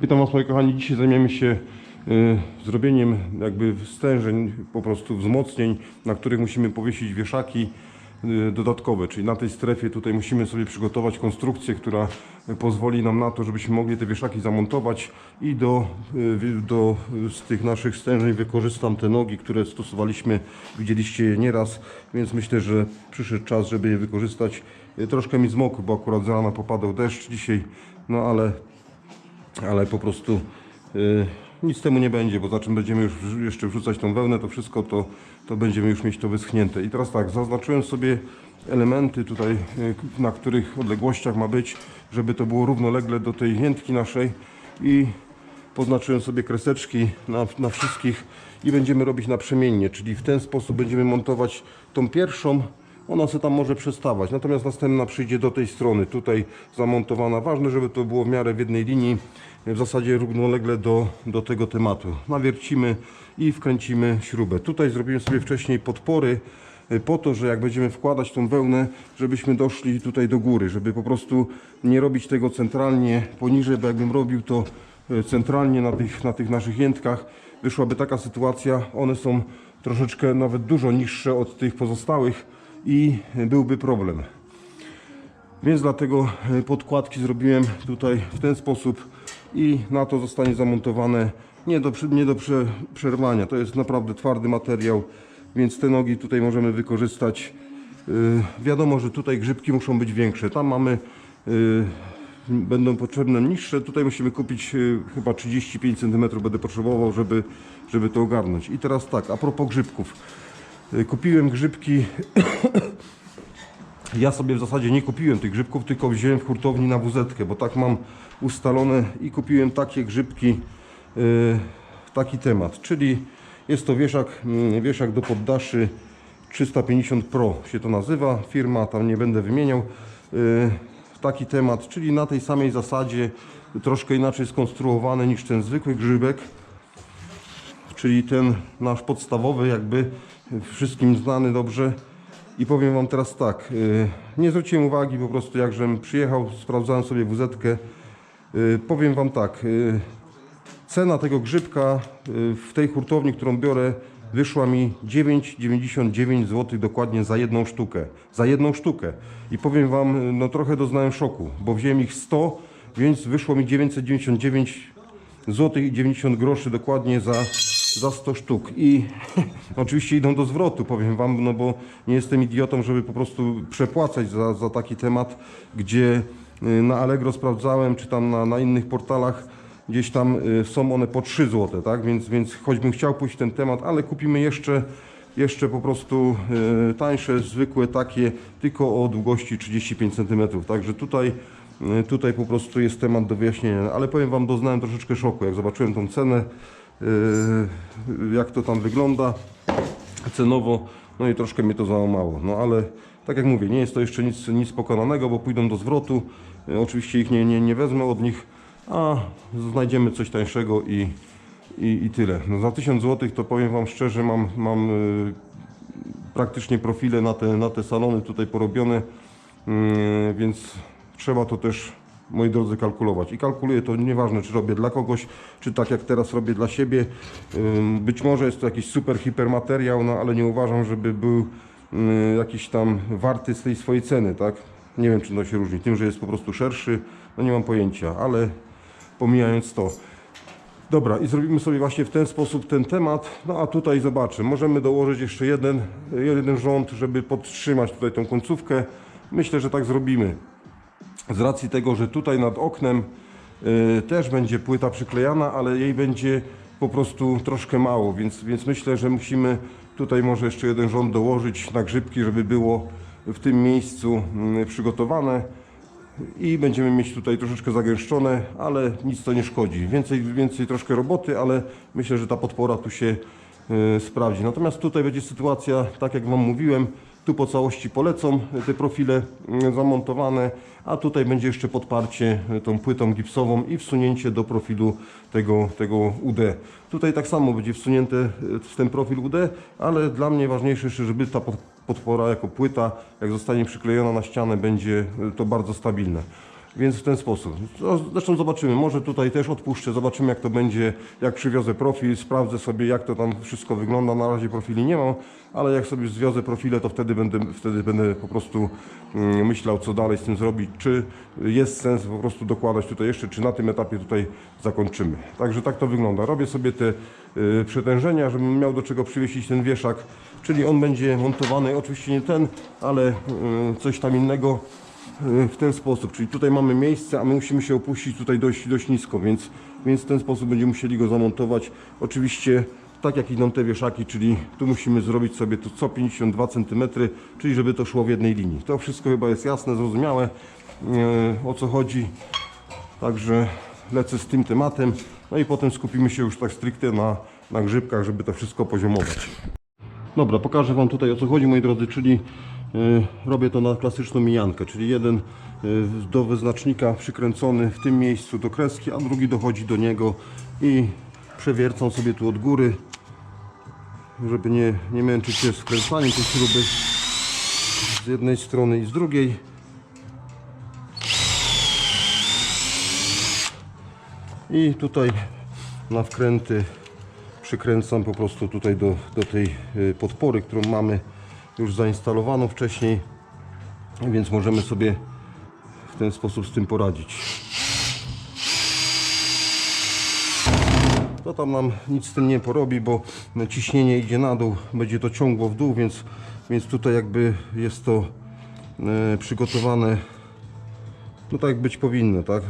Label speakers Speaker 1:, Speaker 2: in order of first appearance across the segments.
Speaker 1: Witam Was moi kochani, dzisiaj zajmiemy się y, zrobieniem jakby stężeń, po prostu wzmocnień, na których musimy powiesić wieszaki y, dodatkowe, czyli na tej strefie tutaj musimy sobie przygotować konstrukcję, która pozwoli nam na to, żebyśmy mogli te wieszaki zamontować. I do, y, do y, z tych naszych stężeń wykorzystam te nogi, które stosowaliśmy, widzieliście je nieraz, więc myślę, że przyszedł czas, żeby je wykorzystać. Y, Troszkę mi zmokł, bo akurat z rana popadał deszcz dzisiaj, no ale ale po prostu y, nic temu nie będzie, bo za czym będziemy już jeszcze wrzucać tą wełnę, to wszystko to, to będziemy już mieć to wyschnięte. I teraz tak, zaznaczyłem sobie elementy tutaj, y, na których odległościach ma być, żeby to było równolegle do tej jętki naszej i poznaczyłem sobie kreseczki na, na wszystkich i będziemy robić naprzemiennie, czyli w ten sposób będziemy montować tą pierwszą, ona sobie tam może przestawać, natomiast następna przyjdzie do tej strony, tutaj zamontowana. Ważne, żeby to było w miarę w jednej linii, w zasadzie równolegle do, do tego tematu. Nawiercimy i wkręcimy śrubę. Tutaj zrobiłem sobie wcześniej podpory, y, po to, że jak będziemy wkładać tą wełnę, żebyśmy doszli tutaj do góry, żeby po prostu nie robić tego centralnie poniżej, bo jakbym robił to y, centralnie na tych, na tych naszych jętkach, wyszłaby taka sytuacja, one są troszeczkę nawet dużo niższe od tych pozostałych i byłby problem. Więc dlatego e, podkładki zrobiłem tutaj w ten sposób i na to zostanie zamontowane nie do, nie do prze, przerwania. To jest naprawdę twardy materiał, więc te nogi tutaj możemy wykorzystać. Yy, wiadomo, że tutaj grzybki muszą być większe. Tam mamy, yy, będą potrzebne niższe. Tutaj musimy kupić yy, chyba 35 cm będę potrzebował, żeby, żeby to ogarnąć. I teraz tak, a propos grzybków. Yy, kupiłem grzybki. Ja sobie w zasadzie nie kupiłem tych grzybków, tylko wziąłem w hurtowni na wz bo tak mam ustalone i kupiłem takie grzybki, yy, taki temat, czyli jest to wieszak, mm, wieszak do poddaszy 350 Pro się to nazywa, firma, tam nie będę wymieniał, yy, taki temat, czyli na tej samej zasadzie, troszkę inaczej skonstruowany niż ten zwykły grzybek, czyli ten nasz podstawowy, jakby wszystkim znany dobrze. I powiem Wam teraz tak, y, nie zwróciłem uwagi po prostu jak żem przyjechał, sprawdzałem sobie wz -kę. Y, Powiem Wam tak, y, cena tego grzybka w tej hurtowni, którą biorę, wyszła mi 9,99 zł dokładnie za jedną sztukę. Za jedną sztukę. I powiem Wam, no trochę doznałem szoku, bo wziąłem ich 100, więc wyszło mi 999 zł i 90 groszy dokładnie za, za 100 sztuk. I oczywiście idą do zwrotu, powiem Wam, no bo nie jestem idiotą, żeby po prostu przepłacać za, za taki temat, gdzie y, na Allegro sprawdzałem, czy tam na, na innych portalach, gdzieś tam y, są one po 3 zł, tak? Więc, więc choćbym chciał pójść ten temat, ale kupimy jeszcze jeszcze po prostu y, tańsze, zwykłe takie, tylko o długości 35 cm. Także tutaj, tutaj po prostu jest temat do wyjaśnienia. Ale powiem Wam, doznałem troszeczkę szoku, jak zobaczyłem tą cenę, jak to tam wygląda cenowo, no i troszkę mnie to załamało. No ale tak jak mówię, nie jest to jeszcze nic, nic pokonanego, bo pójdą do zwrotu. Y, Oczywiście ich nie, nie, nie wezmę od nich, a znajdziemy coś tańszego i, i, i tyle. No za 1000 zł to powiem Wam szczerze, mam, mam y, praktycznie profile na te, na te salony tutaj porobione, mm, więc trzeba to też, moi drodzy, kalkulować. I kalkuluję to nieważne, czy robię dla kogoś, czy tak jak teraz robię dla siebie. Być może jest to jakiś super hipermateriał, no ale nie uważam, żeby był y, jakiś tam warty z tej swojej ceny, tak? Nie wiem, czy to się różni. Tym, że jest po prostu szerszy, no nie mam pojęcia, ale pomijając to. Dobra, i zrobimy sobie właśnie w ten sposób ten temat. No a tutaj zobaczę, możemy dołożyć jeszcze jeden, jeden rząd, żeby podtrzymać tutaj tą końcówkę. Myślę, że tak zrobimy. Z racji tego, że tutaj nad oknem y, też będzie płyta przyklejana, ale jej będzie po prostu troszkę mało, więc, więc myślę, że musimy tutaj może jeszcze jeden rząd dołożyć na grzybki, żeby było w tym miejscu mm, przygotowane i będziemy mieć tutaj troszeczkę zagęszczone, ale nic to nie szkodzi. Więcej, więcej troszkę roboty, ale myślę, że ta podpora tu się y, sprawdzi. Natomiast tutaj będzie sytuacja, tak jak Wam mówiłem, tu po całości polecą te profile y, zamontowane, a tutaj będzie jeszcze podparcie y, tą płytą gipsową i wsunięcie do profilu tego, tego UD. Tutaj tak samo będzie wsunięte y, w ten profil UD, ale dla mnie ważniejsze jeszcze, żeby ta pod- podpora jako płyta, jak zostanie przyklejona na ścianę, będzie y, to bardzo stabilne. Więc w ten sposób. No, Zresztą zobaczymy, może tutaj też odpuszczę, zobaczymy jak to będzie, jak przywiozę profil, sprawdzę sobie jak to tam wszystko wygląda. Na razie profili nie mam, ale jak sobie zwiozę profile, to wtedy będę, wtedy będę po prostu mm, myślał co dalej z tym zrobić, czy jest sens po prostu dokładać tutaj jeszcze, czy na tym etapie tutaj zakończymy. Także tak to wygląda. Robię sobie te y, przetężenia, żebym miał do czego przywiesić ten wieszak, czyli on będzie montowany, oczywiście nie ten, ale y, coś tam innego w ten sposób, czyli tutaj mamy miejsce, a my musimy się opuścić tutaj dość, dość nisko, więc, więc w ten sposób będziemy musieli go zamontować. Oczywiście tak jak idą te wieszaki, czyli tu musimy zrobić sobie to co 52 cm, czyli żeby to szło w jednej linii. To wszystko chyba jest jasne, zrozumiałe y, o co chodzi. Także lecę z tym tematem, no i potem skupimy się już tak stricte na, na grzybkach, żeby to wszystko poziomować. Dobra, pokażę Wam tutaj o co chodzi moi drodzy, czyli robię to na klasyczną mijankę, czyli jeden y, do wyznacznika przykręcony w tym miejscu do kreski, a drugi dochodzi do niego i przewiercam sobie tu od góry, żeby nie, nie męczyć się z wkręcaniem tej śruby z jednej strony i z drugiej. I tutaj na wkręty przykręcam po prostu tutaj do, do tej y, podpory, którą mamy już zainstalowaną wcześniej, więc możemy sobie w ten sposób z tym poradzić. To tam nam nic z tym nie porobi, bo ciśnienie idzie na dół, będzie to ciągło w dół, więc, więc tutaj jakby jest to e, przygotowane no tak być powinno, tak?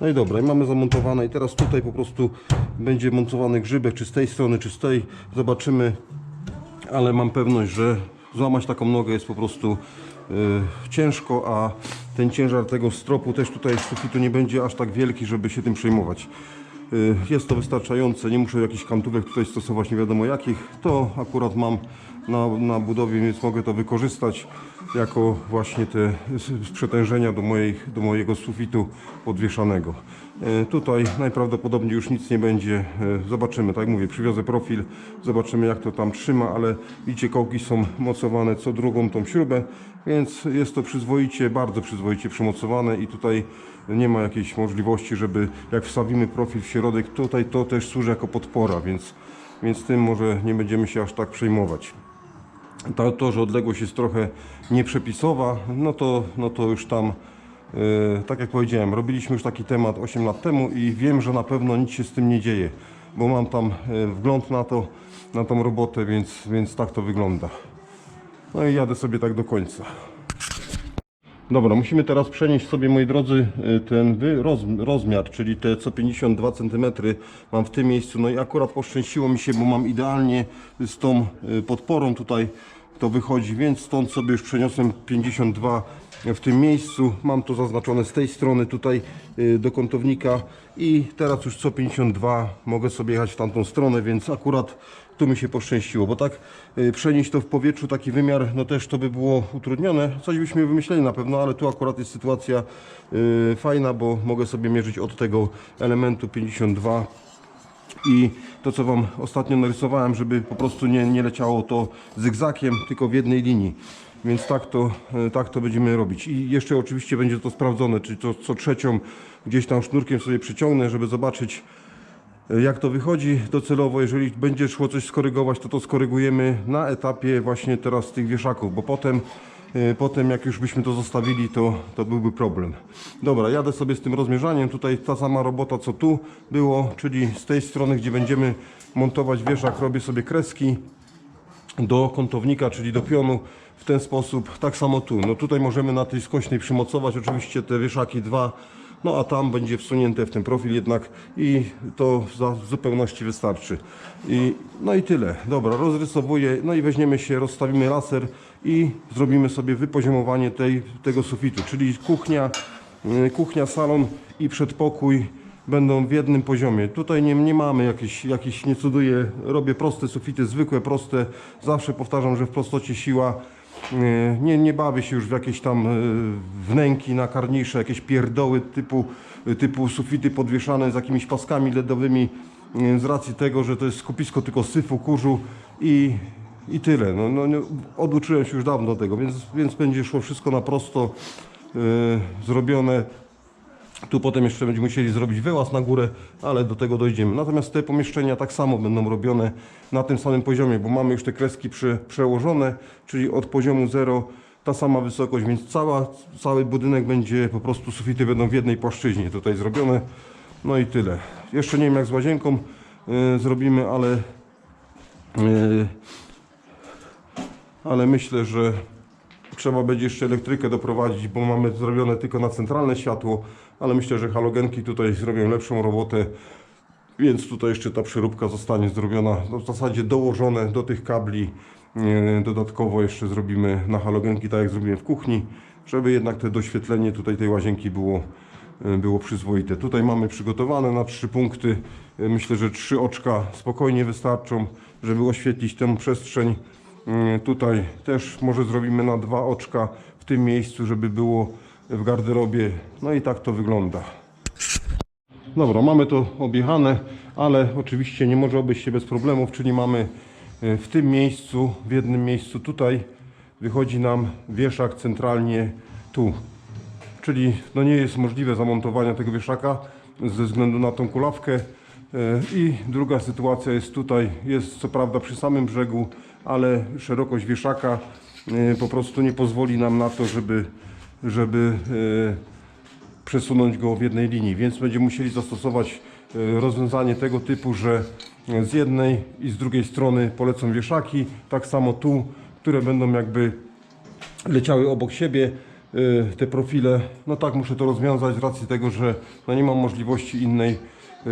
Speaker 1: No i dobra, mamy zamontowane i teraz tutaj po prostu będzie montowany grzybek, czy z tej strony, czy z tej. Zobaczymy, ale mam pewność, że złamać taką nogę jest po prostu y, ciężko, a ten ciężar tego stropu też tutaj z sufitu nie będzie aż tak wielki, żeby się tym przejmować. Y, Jest to wystarczające, nie muszę jakichś kantówek tutaj stosować, nie wiadomo jakich. To akurat mam na, na budowie, więc mogę to wykorzystać jako właśnie te s- przetężenia do, mojej, do mojego sufitu podwieszanego. E, Tutaj najprawdopodobniej już nic nie będzie. E, Zobaczymy, tak jak mówię, przywiozę profil, zobaczymy jak to tam trzyma, ale widzicie, kołki są mocowane co drugą tą śrubę, więc jest to przyzwoicie, bardzo przyzwoicie przymocowane i tutaj nie ma jakiejś możliwości, żeby jak wstawimy profil w środek, tutaj to też służy jako podpora, więc, więc tym może nie będziemy się aż tak przejmować. To, to, że odległość jest trochę nieprzepisowa, no to, no to już tam, tak jak powiedziałem, robiliśmy już taki temat 8 lat temu i wiem, że na pewno nic się z tym nie dzieje, bo mam tam e, wgląd na to, na tą robotę, więc, więc tak to wygląda. No i jadę sobie tak do końca. Dobra, musimy teraz przenieść sobie, moi drodzy, y, ten rozmiar, czyli te co 52 cm mam w tym miejscu. No i akurat poszczęściło mi się, bo mam idealnie z tą podporą tutaj to wychodzi, więc stąd sobie już przeniosłem 52 w tym miejscu. Mam to zaznaczone z tej strony tutaj y, do kątownika i teraz już co 52 mogę sobie jechać w tamtą stronę, więc akurat tu mi się poszczęściło, bo tak y, przenieść to w powietrzu, taki wymiar, no też to by było utrudnione. Coś byśmy wymyśleli na pewno, ale tu akurat jest sytuacja y, fajna, bo mogę sobie mierzyć od tego elementu 52 i to co Wam ostatnio narysowałem, żeby po prostu nie, nie leciało to zygzakiem, tylko w jednej linii. Więc tak to, e, tak to będziemy robić. I jeszcze oczywiście będzie to sprawdzone, czyli to co trzecią gdzieś tam sznurkiem sobie przyciągnę, żeby zobaczyć e, jak to wychodzi docelowo. Jeżeli będzie szło coś skorygować, to to skorygujemy na etapie właśnie teraz tych wieszaków, bo potem e, Potem jak już byśmy to zostawili, to, to byłby problem. Dobra, jadę sobie z tym rozmierzaniem. Tutaj ta sama robota co tu było, czyli z tej strony, gdzie będziemy montować wieszak, robię sobie kreski do kątownika, czyli do pionu w ten sposób. Tak samo tu. No tutaj możemy na tej skośnej przymocować oczywiście te wieszaki dwa, no a tam będzie wsunięte w ten profil jednak i to w zupełności wystarczy. I, no i tyle. Dobra, rozrysowuję, no i weźmiemy się, rozstawimy laser i zrobimy sobie wypoziomowanie tej, tego sufitu, czyli kuchnia, y, kuchnia, salon i przedpokój będą w jednym poziomie. Tutaj nie, nie mamy jakichś, jakichś, nie cuduję, robię proste sufity, zwykłe, proste. Zawsze powtarzam, że w prostocie siła. Nie, nie, nie bawię się już w jakieś tam e, wnęki nakarniejsze, jakieś pierdoły typu, typu sufity podwieszane z jakimiś paskami LEDowymi e, z racji tego, że to jest skupisko tylko syfu, kurzu i i tyle. No, no, oduczyłem się już dawno tego, więc, więc będzie szło wszystko na prosto zrobione. Tu potem jeszcze będziemy musieli zrobić wyłaz na górę, ale do tego dojdziemy. Natomiast te pomieszczenia tak samo będą robione na tym samym poziomie, bo mamy już te kreski prze, przełożone, czyli od poziomu 0 ta sama wysokość, więc cała, cały budynek będzie, po prostu sufity będą w jednej płaszczyźnie tutaj zrobione. No i tyle. Jeszcze nie wiem jak z łazienką y, zrobimy, ale y, ale myślę, że trzeba będzie jeszcze elektrykę doprowadzić, bo mamy zrobione tylko na centralne światło, ale myślę, że halogenki tutaj zrobią lepszą robotę, więc tutaj jeszcze ta przeróbka zostanie zrobiona, no w zasadzie dołożone do tych kabli. e, Dodatkowo jeszcze zrobimy na halogenki, tak jak zrobiłem w kuchni, żeby jednak te doświetlenie tutaj tej łazienki było, e, było przyzwoite. Tutaj mamy przygotowane na trzy punkty. E, Myślę, że trzy oczka spokojnie wystarczą, żeby oświetlić tę przestrzeń. Tutaj też może zrobimy na dwa oczka w tym miejscu, żeby było w garderobie. No i tak to wygląda. Dobra, mamy to objechane, ale oczywiście nie może obejść się bez problemów, czyli mamy e, w tym miejscu, w jednym miejscu tutaj wychodzi nam wieszak centralnie tu. Czyli no nie jest możliwe zamontowanie tego wieszaka ze względu na tą kulawkę. E, I druga sytuacja jest tutaj, jest co prawda przy samym brzegu, ale szerokość wieszaka e, po prostu nie pozwoli nam na to, żeby, żeby e, przesunąć go w jednej linii, więc będziemy musieli zastosować e, rozwiązanie tego typu, że e, z jednej i z drugiej strony polecą wieszaki, tak samo tu, które będą jakby leciały obok siebie y, te profile. No tak muszę to rozwiązać z racji tego, że no nie mam możliwości innej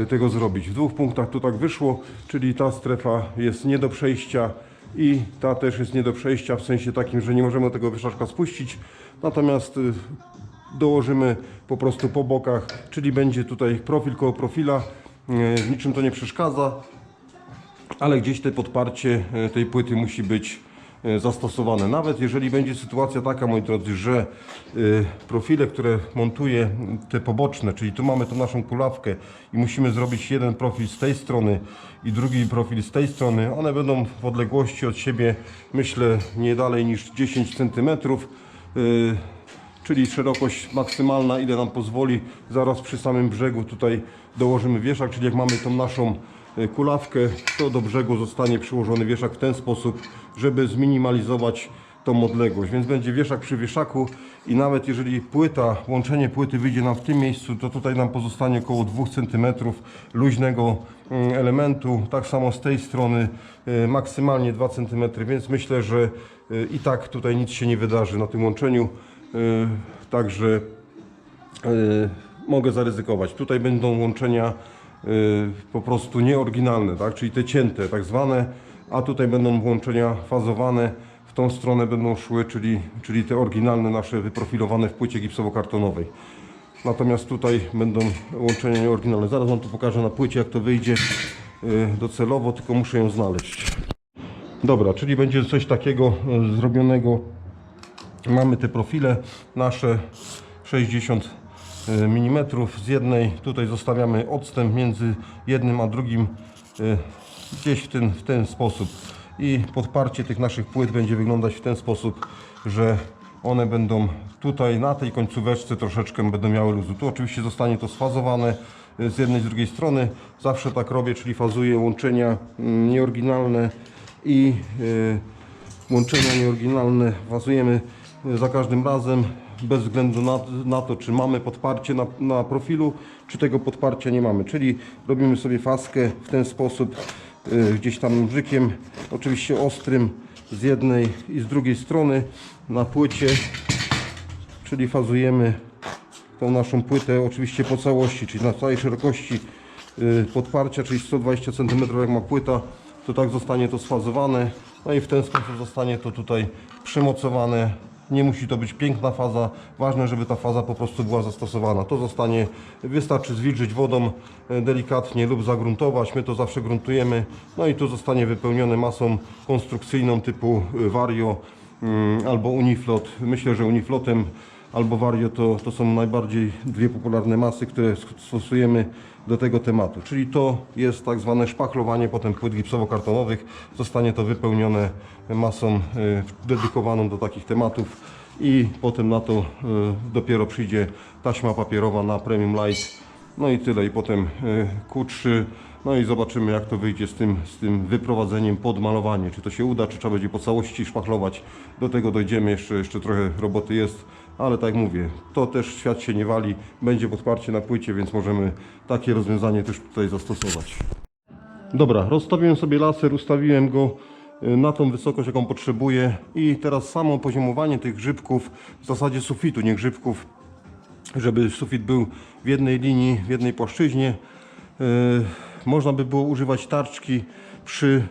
Speaker 1: tego zrobić. W dwóch punktach to tak wyszło, czyli ta strefa jest nie do przejścia i ta też jest nie do przejścia w sensie takim, że nie możemy tego wieszaczka spuścić. Natomiast y, dołożymy po prostu po bokach, czyli będzie tutaj profil koło profila. Y, niczym to nie przeszkadza ale gdzieś te podparcie e, tej płyty musi być zastosowane. Nawet jeżeli będzie sytuacja taka, moi drodzy, że e, profile, które montuję, te poboczne, czyli tu mamy tą naszą kulawkę i musimy zrobić jeden profil z tej strony i drugi profil z tej strony, one będą w odległości od siebie, myślę, nie dalej niż 10 cm czyli szerokość maksymalna, ile nam pozwoli. Zaraz przy samym brzegu tutaj dołożymy wieszak, czyli jak mamy tą naszą kulawkę, to do brzegu zostanie przyłożony wieszak w ten sposób, żeby zminimalizować tą odległość. Więc będzie wieszak przy wieszaku i nawet jeżeli płyta, łączenie płyty wyjdzie nam w tym miejscu, to tutaj nam pozostanie około 2 cm luźnego mm, elementu. Tak samo z tej strony e, maksymalnie 2 cm, więc myślę, że e, i tak tutaj nic się nie wydarzy na tym łączeniu. Także mogę zaryzykować. Tutaj będą łączenia po prostu nieoryginalne, tak? czyli te cięte tak zwane, a tutaj będą łączenia fazowane. W tą stronę będą szły, czyli, czyli te oryginalne nasze wyprofilowane w płycie gipsowo-kartonowej. Natomiast tutaj będą łączenia nieoryginalne. Zaraz Wam to pokażę na płycie, jak to wyjdzie yy, docelowo, tylko muszę ją znaleźć. Dobra, czyli będzie coś takiego yy, zrobionego Mamy te profile nasze 60 mm z jednej. Tutaj zostawiamy odstęp między jednym a drugim y, gdzieś w ten, w ten sposób. I podparcie tych naszych płyt będzie wyglądać w ten sposób, że one będą tutaj na tej końcóweczce troszeczkę będą miały luzu. Tu oczywiście zostanie to sfazowane y, z jednej z drugiej strony. Zawsze tak robię, czyli fazuję łączenia mm, nieoryginalne i łączenia nieoryginalne fazujemy za każdym razem bez względu na, na to, czy mamy podparcie na, na profilu, czy tego podparcia nie mamy. Czyli robimy sobie faskę w ten sposób, y, gdzieś tam nożykiem, oczywiście ostrym z jednej i z drugiej strony na płycie, czyli fazujemy tą naszą płytę oczywiście po całości, czyli na całej szerokości y, podparcia, czyli 120 cm jak ma płyta, to tak zostanie to sfazowane. No i w ten sposób zostanie to tutaj przymocowane. Nie musi to być piękna faza, ważne, żeby ta faza po prostu była zastosowana. To zostanie, wystarczy zwilżyć wodą e, delikatnie lub zagruntować, my to zawsze gruntujemy. No i tu zostanie wypełnione masą konstrukcyjną typu e, Vario mm, albo Uniflot. Myślę, że Uniflotem albo Vario to, to są najbardziej dwie popularne masy, które stosujemy do tego tematu. Czyli to jest tak zwane szpachlowanie potem płyt gipsowo-kartonowych. Zostanie to wypełnione masą y, dedykowaną do takich tematów i potem na to y, dopiero przyjdzie taśma papierowa na Premium Light. No i tyle. I potem y, Q3. No i zobaczymy jak to wyjdzie z tym, z tym wyprowadzeniem pod malowanie. Czy to się uda, czy trzeba będzie po całości szpachlować. Do tego dojdziemy, jeszcze, jeszcze trochę roboty jest. Ale tak jak mówię, to też świat się nie wali. Będzie podparcie na płycie, więc możemy takie rozwiązanie też tutaj zastosować. Dobra, rozstawiłem sobie laser, ustawiłem go y, na tą wysokość, jaką potrzebuję i teraz samo poziomowanie tych grzybków, w zasadzie sufitu, nie grzybków, żeby sufit był w jednej linii, w jednej płaszczyźnie. Yy, Można by było używać tarczki przy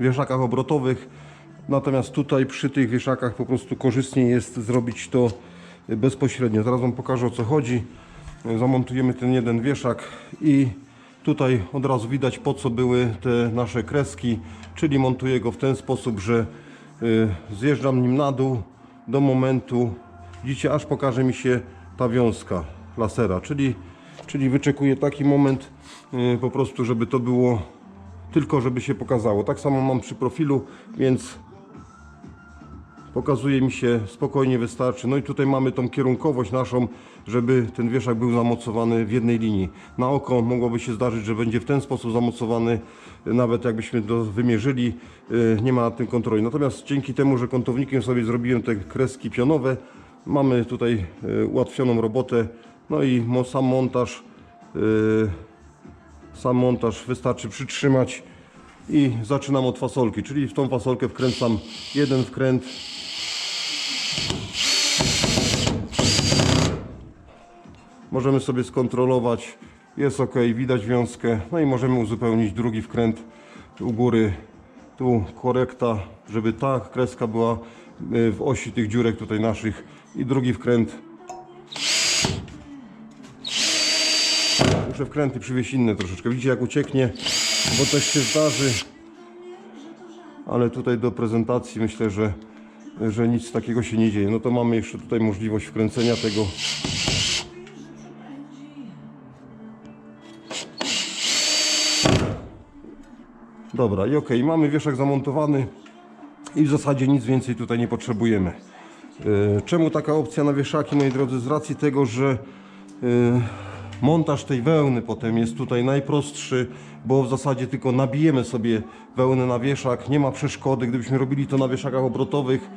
Speaker 1: wieszakach obrotowych, natomiast tutaj przy tych wieszakach po prostu korzystniej jest zrobić to bezpośrednio. Zaraz Wam pokażę o co chodzi. Zamontujemy ten jeden wieszak i tutaj od razu widać po co były te nasze kreski, czyli montuję go w ten sposób, że y, zjeżdżam nim na dół do momentu, widzicie, aż pokaże mi się ta wiązka lasera, czyli, czyli wyczekuję taki moment y, po prostu, żeby to było tylko, żeby się pokazało. Tak samo mam przy profilu, więc pokazuje mi się spokojnie wystarczy. No i tutaj mamy tą kierunkowość naszą, żeby ten wieszak był zamocowany w jednej linii. Na oko mogłoby się zdarzyć, że będzie w ten sposób zamocowany, nawet jakbyśmy to wymierzyli, yy, nie ma nad tym kontroli. Natomiast dzięki temu, że kątownikiem sobie zrobiłem te kreski pionowe, mamy tutaj yy, ułatwioną robotę. No i sam montaż, yy, sam montaż wystarczy przytrzymać i zaczynam od fasolki, czyli w tą fasolkę wkręcam jeden wkręt Możemy sobie skontrolować, jest ok, widać wiązkę, no i możemy uzupełnić drugi wkręt u góry, tu korekta, żeby ta kreska była y, w osi tych dziurek tutaj naszych. I drugi wkręt. Muszę wkręty przywieźć inne troszeczkę, widzicie jak ucieknie, bo też się zdarzy, ale tutaj do prezentacji myślę, że, że nic takiego się nie dzieje. No to mamy jeszcze tutaj możliwość wkręcenia tego Dobra, i okej, mamy wieszak zamontowany i w zasadzie nic więcej tutaj nie potrzebujemy. Yy, Czemu taka opcja na wieszaki, moi drodzy? Z racji tego, że yy, montaż tej wełny potem jest tutaj najprostszy, bo w zasadzie tylko nabijemy sobie wełnę na wieszak, nie ma przeszkody. Gdybyśmy robili to na wieszakach obrotowych,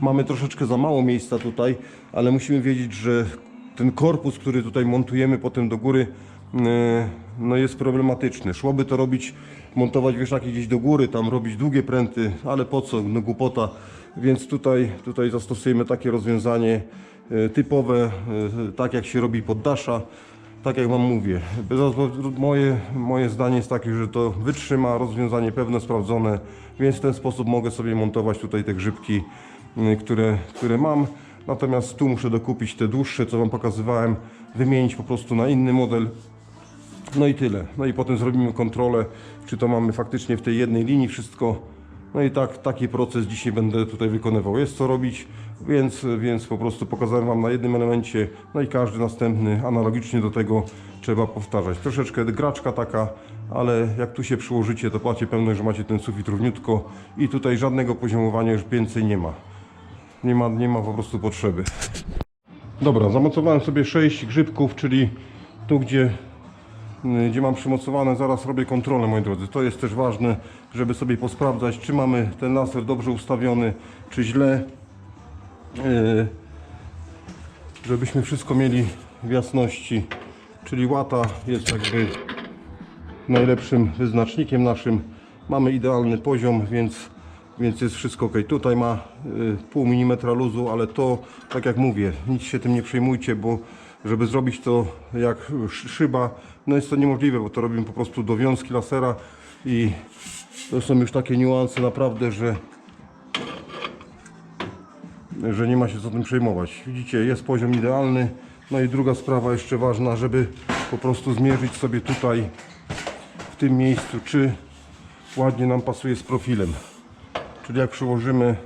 Speaker 1: mamy troszeczkę za mało miejsca tutaj, ale musimy wiedzieć, że ten korpus, który tutaj montujemy potem do góry, yy, no jest problematyczny. Szłoby to robić, montować wieszaki gdzieś do góry, tam robić długie pręty, ale po co, no głupota. Więc tutaj, tutaj zastosujemy takie rozwiązanie yy, typowe, yy, tak jak się robi poddasza. Tak jak Wam mówię, moje, moje zdanie jest takie, że to wytrzyma, rozwiązanie pewne, sprawdzone, więc w ten sposób mogę sobie montować tutaj te grzybki, które, które mam. Natomiast tu muszę dokupić te dłuższe, co Wam pokazywałem, wymienić po prostu na inny model. No i tyle. No i potem zrobimy kontrolę, czy to mamy faktycznie w tej jednej linii wszystko. No i tak, taki proces dzisiaj będę tutaj wykonywał. Jest co robić, więc, więc po prostu pokazałem Wam na jednym elemencie, no i każdy następny analogicznie do tego trzeba powtarzać. Troszeczkę graczka taka, ale jak tu się przyłożycie, to macie pewność, że macie ten sufit równiutko i tutaj żadnego poziomowania już więcej nie ma. Nie ma, nie ma po prostu potrzeby. Dobra, zamocowałem sobie 6 grzybków, czyli tu gdzie gdzie mam przymocowane, zaraz robię kontrolę moi drodzy. To jest też ważne, żeby sobie posprawdzać, czy mamy ten laser dobrze ustawiony, czy źle. Yy, Żebyśmy wszystko mieli w jasności. Czyli łata jest jakby najlepszym wyznacznikiem naszym. Mamy idealny poziom, więc, więc jest wszystko ok. Tutaj ma y, pół milimetra luzu, ale to, tak jak mówię, nic się tym nie przejmujcie, bo żeby zrobić to jak sz- szyba, no jest to niemożliwe, bo to robimy po prostu do wiązki lasera i to są już takie niuanse naprawdę, że że nie ma się co tym przejmować. Widzicie, jest poziom idealny. No i druga sprawa jeszcze ważna, żeby po prostu zmierzyć sobie tutaj w tym miejscu, czy ładnie nam pasuje z profilem. Czyli jak przyłożymy,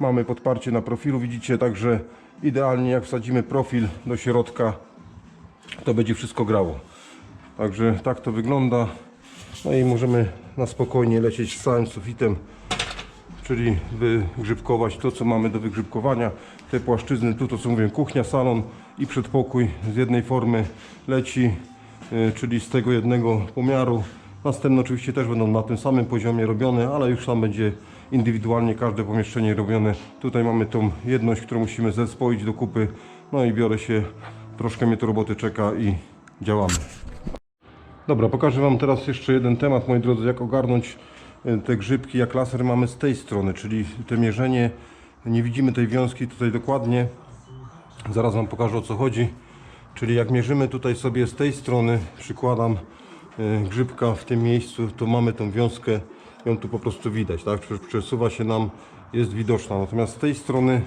Speaker 1: mamy podparcie na profilu, widzicie, także idealnie jak wsadzimy profil do środka, to będzie wszystko grało. Także tak to wygląda. No i możemy na spokojnie lecieć z całym sufitem, czyli wygrzybkować to, co mamy do wygrzybkowania. Te płaszczyzny, tu to co mówię, kuchnia, salon i przedpokój z jednej formy leci, y, czyli z tego jednego pomiaru. Następne oczywiście też będą na tym samym poziomie robione, ale już tam będzie indywidualnie każde pomieszczenie robione. Tutaj mamy tą jedność, którą musimy zespoić do kupy. No i biorę się, troszkę mnie to roboty czeka i działamy. Dobra, pokażę Wam teraz jeszcze jeden temat, moi drodzy, jak ogarnąć e, te grzybki, jak laser mamy z tej strony, czyli te mierzenie, nie widzimy tej wiązki tutaj dokładnie, zaraz Wam pokażę o co chodzi, czyli jak mierzymy tutaj sobie z tej strony, przykładam e, grzybka w tym miejscu, to mamy tą wiązkę, ją tu po prostu widać, tak, Prze- przesuwa się nam, jest widoczna, natomiast z tej strony,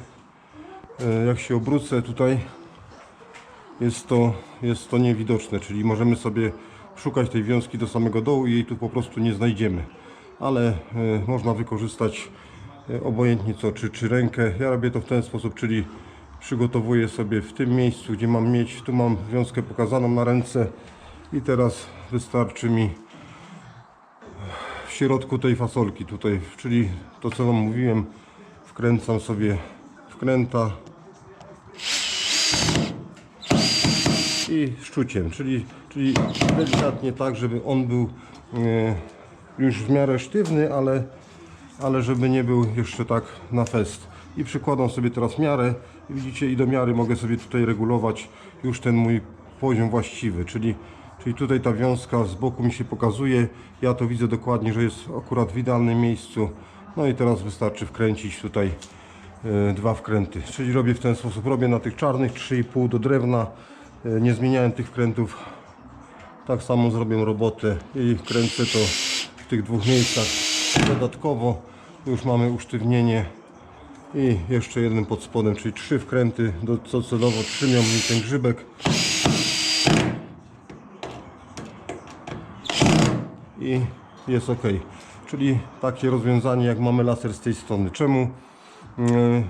Speaker 1: e, jak się obrócę tutaj, jest to, jest to niewidoczne, czyli możemy sobie szukać tej wiązki do samego dołu i jej tu po prostu nie znajdziemy. Ale e, można wykorzystać e, obojętnie co, czy, czy rękę. Ja robię to w ten sposób, czyli przygotowuję sobie w tym miejscu, gdzie mam mieć, tu mam wiązkę pokazaną na ręce i teraz wystarczy mi w środku tej fasolki tutaj, czyli to co Wam mówiłem, wkręcam sobie wkręta i szczuciem, czyli, czyli delikatnie tak, żeby on był e, już w miarę sztywny, ale, ale żeby nie był jeszcze tak na fest. I przykładam sobie teraz miarę. Widzicie, i do miary mogę sobie tutaj regulować już ten mój poziom właściwy, czyli, czyli tutaj ta wiązka z boku mi się pokazuje. Ja to widzę dokładnie, że jest akurat w idealnym miejscu. No i teraz wystarczy wkręcić tutaj e, dwa wkręty. Czyli robię w ten sposób, robię na tych czarnych 3,5 do drewna. E, Nie zmieniałem tych wkrętów. Tak samo zrobię robotę i wkręcę to w tych dwóch miejscach dodatkowo. Już mamy usztywnienie i jeszcze jeden pod spodem, czyli trzy wkręty, do, co celowo trzymią mi ten grzybek. i jest ok. Czyli takie rozwiązanie jak mamy laser z tej strony. Czemu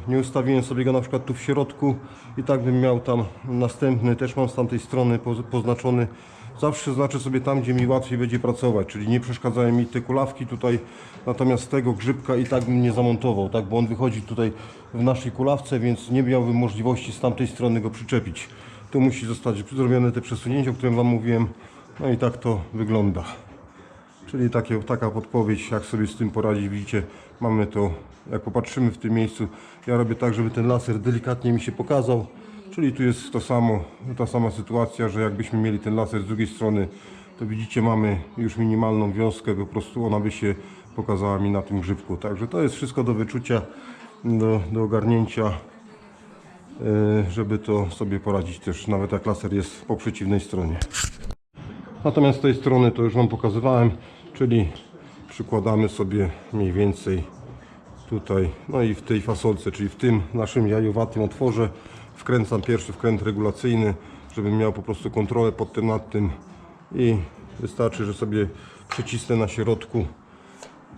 Speaker 1: nie ustawiłem sobie go na przykład tu w środku i tak bym miał tam następny, też mam z tamtej strony poz- poznaczony. Zawsze znaczę sobie tam, gdzie mi łatwiej będzie pracować, czyli nie przeszkadzają mi te kulawki tutaj, natomiast tego grzybka i tak bym nie zamontował, tak, bo on wychodzi tutaj w naszej kulawce, więc nie miałbym możliwości z tamtej strony go przyczepić. Tu musi zostać zrobione te przesunięcie, o którym Wam mówiłem, no i tak to wygląda. Czyli takie, taka podpowiedź, jak sobie z tym poradzić. Widzicie, mamy to, jak popatrzymy w tym miejscu, ja robię tak, żeby ten laser delikatnie mi się pokazał. Czyli tu jest to samo, ta sama sytuacja, że jakbyśmy mieli ten laser z drugiej strony, to widzicie, mamy już minimalną wiązkę, po prostu ona by się pokazała mi na tym grzybku. Także to jest wszystko do wyczucia, do, do ogarnięcia, yy, żeby to sobie poradzić też, nawet jak laser jest po przeciwnej stronie. Natomiast z tej strony to już Wam pokazywałem, czyli przykładamy sobie mniej więcej tutaj, no i w tej fasolce, czyli w tym naszym jajowatym otworze wkręcam pierwszy wkręt regulacyjny, żebym miał po prostu kontrolę pod tym nad tym i wystarczy, że sobie przycisnę na środku,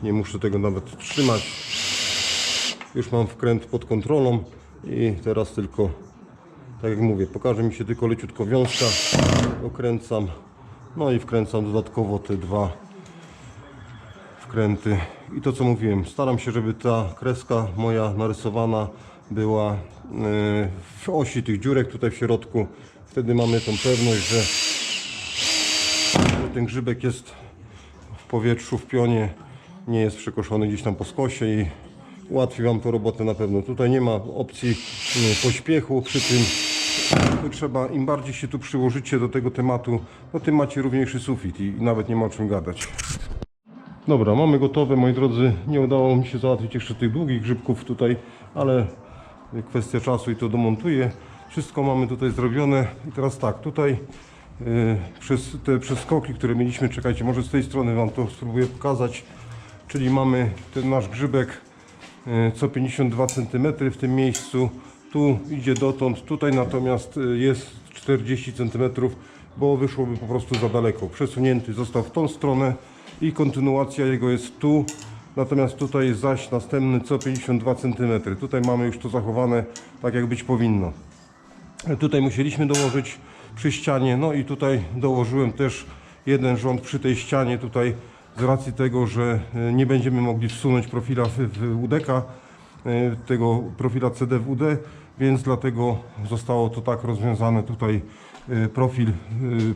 Speaker 1: nie muszę tego nawet trzymać. Już mam wkręt pod kontrolą i teraz tylko tak jak mówię, pokaże mi się tylko leciutko wiązka, okręcam, no i wkręcam dodatkowo te dwa I to co mówiłem, staram się, żeby ta kreska moja narysowana była e, w osi tych dziurek tutaj w środku. Wtedy mamy tą pewność, że ten grzybek jest w powietrzu, w pionie, nie jest przekoszony gdzieś tam po skosie i ułatwi Wam to robotę na pewno. Tutaj nie ma opcji mm, pośpiechu przy tym. Trzeba, im bardziej się tu przyłożycie do tego tematu, no tym macie równiejszy sufit i nawet nie ma o czym gadać. Dobra, mamy gotowe, moi drodzy. Nie udało mi się załatwić jeszcze tych długich grzybków tutaj, ale kwestia czasu i to domontuję. Wszystko mamy tutaj zrobione. I teraz tak, tutaj yy, przez te przeskoki, które mieliśmy, czekajcie, może z tej strony Wam to spróbuję pokazać. Czyli mamy ten nasz grzybek yy, co 52 cm w tym miejscu. Tu idzie dotąd, tutaj natomiast yy, jest 40 cm, bo wyszłoby po prostu za daleko. Przesunięty został w tą stronę i kontynuacja jego jest tu Natomiast tutaj zaś następny co 52 cm. Tutaj mamy już to zachowane tak jak być powinno. Tutaj musieliśmy dołożyć przy ścianie, no i tutaj dołożyłem też jeden rząd przy tej ścianie tutaj z racji tego, że e, nie będziemy mogli wsunąć profila w, UDK, e, tego profila CD w UD, więc dlatego zostało to tak rozwiązane tutaj e, profil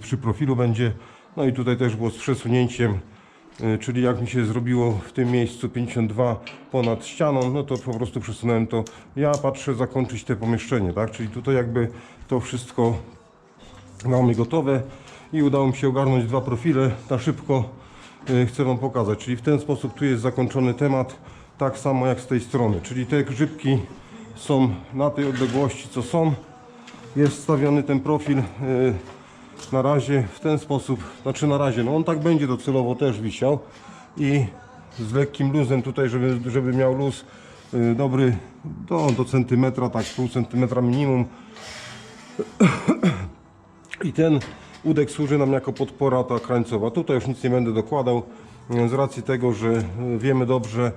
Speaker 1: przy profilu będzie, no i tutaj też było z przesunięciem Czyli jak mi się zrobiło w tym miejscu 52 ponad ścianą, no to po prostu przesunąłem to. Ja patrzę zakończyć te pomieszczenie, tak? Czyli tutaj jakby to wszystko mamy gotowe i udało mi się ogarnąć dwa profile na szybko. e, Chcę Wam pokazać, czyli w ten sposób tu jest zakończony temat, tak samo jak z tej strony. Czyli te grzybki są na tej odległości, co są. Jest stawiony ten profil e, na razie w ten sposób, znaczy na razie, no on tak będzie docelowo też wisiał i z lekkim luzem tutaj, żeby, żeby miał luz y, dobry do, do centymetra, tak pół centymetra minimum i ten udek służy nam jako podpora ta krańcowa. Tutaj już nic nie będę dokładał y, z racji tego, że y, wiemy dobrze,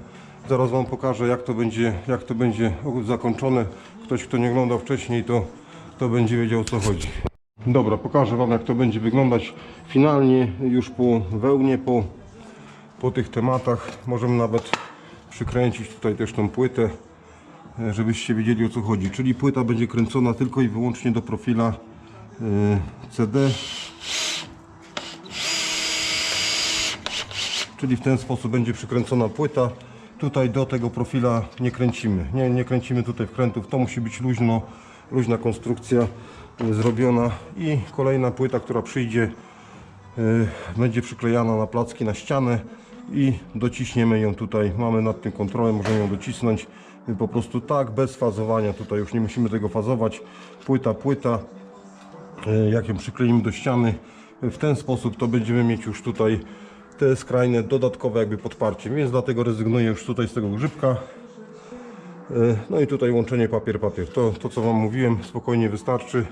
Speaker 1: zaraz Wam pokażę jak to będzie, jak to będzie zakończone. Ktoś kto nie oglądał wcześniej to, to będzie wiedział o co chodzi. Dobra, pokażę Wam jak to będzie wyglądać finalnie już po wełnie, po, po tych tematach. Możemy nawet przykręcić tutaj też tą płytę, e, żebyście wiedzieli o co chodzi. Czyli płyta będzie kręcona tylko i wyłącznie do profila e, CD. Czyli w ten sposób będzie przykręcona płyta. Tutaj do tego profila nie kręcimy. Nie, nie kręcimy tutaj wkrętów. To musi być luźno, luźna konstrukcja zrobiona. I kolejna płyta, która przyjdzie, y, będzie przyklejana na placki na ścianę i dociśniemy ją tutaj. Mamy nad tym kontrolę, możemy ją docisnąć y, po prostu tak, bez fazowania. Tutaj już nie musimy tego fazować. Płyta, płyta. E, jak ją przykleimy do ściany w ten sposób to będziemy mieć już tutaj te skrajne dodatkowe jakby podparcie więc dlatego rezygnuję już tutaj z tego grzybka no i tutaj łączenie papier papier to, to co wam mówiłem spokojnie wystarczy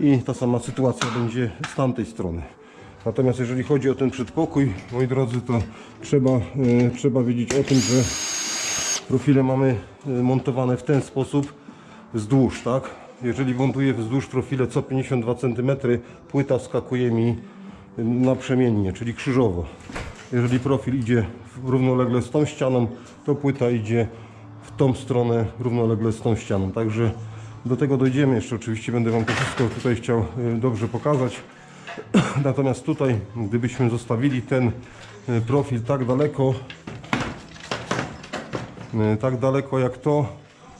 Speaker 1: i ta sama sytuacja będzie z tamtej strony natomiast jeżeli chodzi o ten przedpokój moi drodzy to trzeba, e, trzeba wiedzieć o tym że profile mamy e, montowane w ten sposób wzdłuż, tak? Jeżeli montuję wzdłuż profile co 52 cm, płyta skakuje mi naprzemiennie, czyli krzyżowo. Jeżeli profil idzie równolegle z tą ścianą, to płyta idzie w tą stronę równolegle z tą ścianą. Także do tego dojdziemy jeszcze. Oczywiście będę Wam to wszystko tutaj chciał y, dobrze pokazać. Natomiast tutaj, gdybyśmy zostawili ten y, profil tak daleko, y, tak daleko jak to,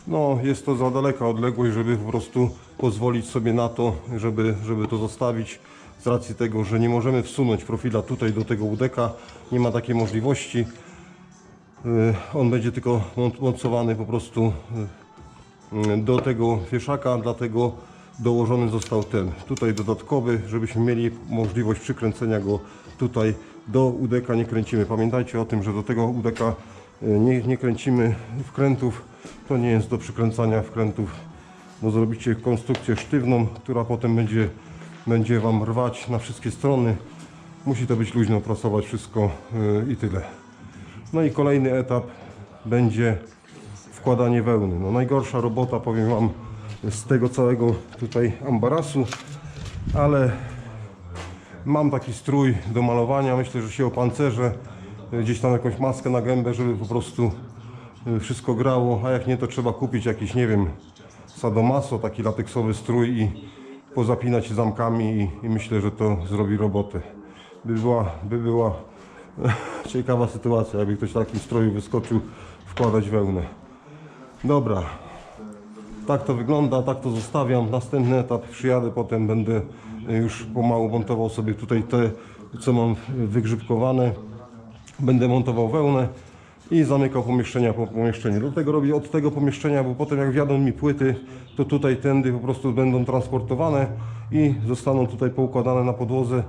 Speaker 1: no jest to za daleka odległość, żeby po prostu pozwolić sobie na to, żeby, żeby to zostawić z racji tego, że nie możemy wsunąć profila tutaj do tego udeka, nie ma takiej możliwości. On będzie tylko mocowany po prostu do tego wieszaka, dlatego dołożony został ten tutaj dodatkowy, żebyśmy mieli możliwość przykręcenia go tutaj do udeka nie kręcimy. Pamiętajcie o tym, że do tego udeka y, nie, nie kręcimy wkrętów. To nie jest do przykręcania wkrętów, bo zrobicie konstrukcję sztywną, która potem będzie, będzie Wam rwać na wszystkie strony. Musi to być luźno prasować wszystko y, i tyle. No i kolejny etap będzie wkładanie wełny. No najgorsza robota, powiem Wam, z tego całego tutaj ambarasu, ale mam taki strój do malowania. Myślę, że się opancerzę, y, gdzieś tam jakąś maskę na gębę, żeby po prostu y, wszystko grało, a jak nie, to trzeba kupić jakiś, nie wiem, sadomaso, taki lateksowy strój i pozapinać zamkami i, i myślę, że to zrobi robotę. By była, by była ciekawa sytuacja, jakby ktoś w takim stroju wyskoczył wkładać wełnę. Dobra, tak to wygląda, tak to zostawiam. Następny etap przyjadę, potem będę już pomału montował sobie tutaj te, co mam wygrzybkowane. Będę montował wełnę i zamykał pomieszczenia po pomieszczeniu. Dlatego robię od tego pomieszczenia, bo potem jak wjadą mi płyty, to tutaj tędy po prostu będą transportowane i zostaną tutaj poukładane na podłodze.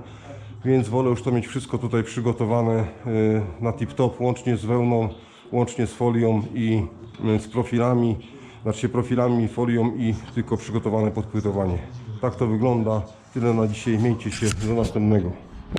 Speaker 1: Więc wolę już to mieć wszystko tutaj przygotowane y, na tip-top, łącznie z wełną, łącznie z folią i z profilami, znaczy profilami, folią i tylko przygotowane pod płytowanie. Tak to wygląda. Tyle na dzisiaj. Miejcie się do następnego.